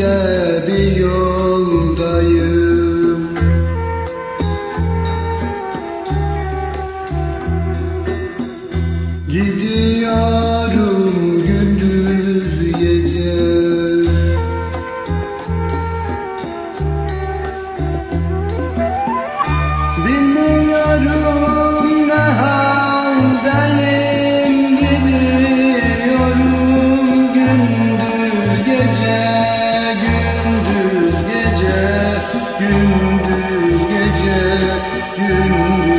şebiyor you.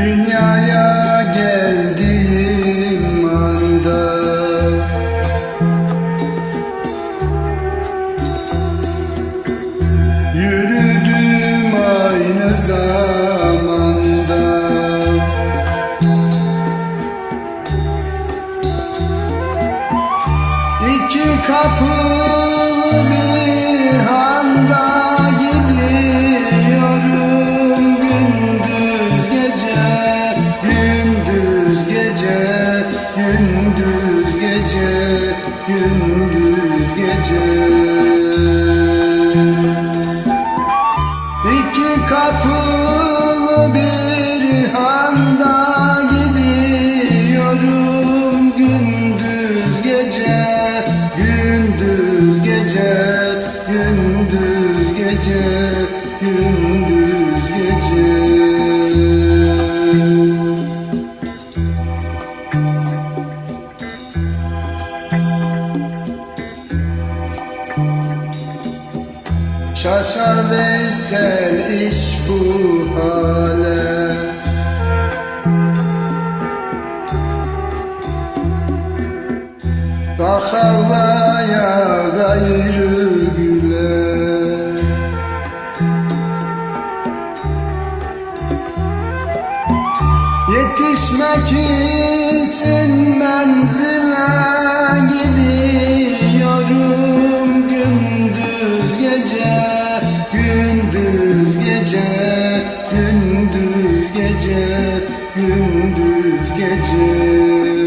dünyaya gündüz gece. İki kapı Şaşar Veysel iş bu hale. Bak Allah'a gayrı güle. Yetişmek için menzil gece